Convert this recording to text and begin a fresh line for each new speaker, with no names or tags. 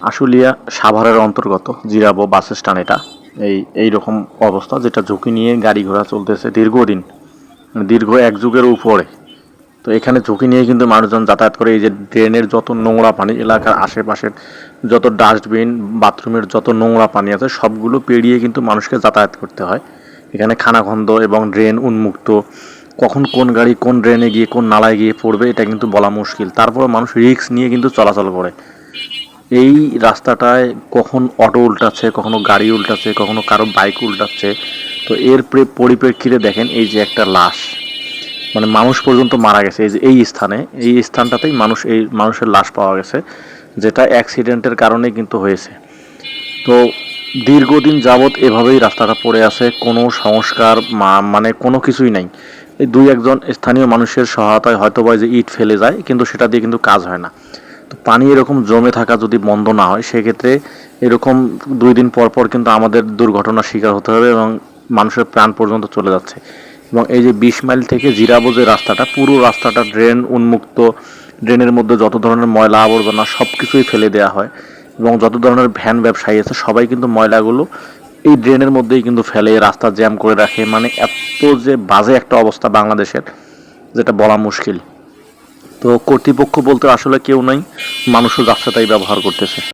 আশুলিয়া সাভারের অন্তর্গত, Zirabo bus stand এটা। এই এই রকম অবস্থা যেটা ঝুঁকি নিয়ে গাড়ি ঘোড়া চলতেছে দীর্ঘদিন মানে দীর্ঘ এক যুগের উপরে। তো এখানে ঝুঁকি নিয়ে কিন্তু মানুষজন যাতায়াত করে, এই যে ড্রেনের যত নোংরা পানি, এলাকার আশেপাশের যত ডাস্টবিন, বাথরুমের যত নোংরা পানি আছে, সবগুলো পেরিয়ে কিন্তু মানুষকে যাতায়াত করতে হয়। এখানে খানাখন্দ এবং ড্রেন উন্মুক্ত। কখন কোন গাড়ি কোন ড্রেনে গিয়ে কোন নালায় গিয়ে পড়বে, এটা কিন্তু বলা মুশকিল। তারপরে মানুষ রিস্ক নিয়ে কিন্তু চলাচল করে। এই রাস্তাটায় কখন অটো উল্টাচ্ছে, কখনো গাড়ি উল্টাচ্ছে, কখনো কারও বাইক উল্টাচ্ছে, তো এর পরিপ্রেক্ষিতে দেখেন এই যে একটা লাশ। মানে মানুষ পর্যন্ত মারা গেছে এই যে, এই স্থানে। এই স্থানটাতেই মানুষ, এই মানুষের লাশ পাওয়া গেছে, যেটা অ্যাক্সিডেন্টের কারণে কিন্তু হয়েছে। তো দীর্ঘদিন যাবৎ এভাবেই রাস্তাটা পড়ে আছে, কোনো সংস্কার মানে কোনো কিছুই নাই। এই দুই একজন স্থানীয় মানুষের সহায়তায় হয়তো বা যে ইট ফেলে যায়, কিন্তু সেটা দিয়ে কিন্তু কাজ হয় না। তো পানি এরকম জমে থাকা যদি বন্ধ না হয়, সেক্ষেত্রে এরকম দুই দিন পর পর কিন্তু আমাদের দুর্ঘটনার শিকার হতে হবে এবং মানুষের প্রাণ পর্যন্ত চলে যাচ্ছে। এবং এই যে বিশ মাইল থেকে জিরাবো যে রাস্তাটা, পুরো রাস্তাটা ড্রেন উন্মুক্ত, ড্রেনের মধ্যে যত ধরনের ময়লা আবর্জনা সব কিছুই ফেলে দেওয়া হয় এবং যত ধরনের ভ্যান ব্যবসায়ী আছে, সবাই কিন্তু ময়লাগুলো এই ড্রেনের মধ্যেই কিন্তু ফেলে, রাস্তা জ্যাম করে রাখে। মানে এত যে বাজে একটা অবস্থা বাংলাদেশের, যেটা বলা মুশকিল। তো কর্তৃপক্ষ বলতে আসলে কেউ নাই মানুষও রাস্তাটাই ব্যবহার করতেছে।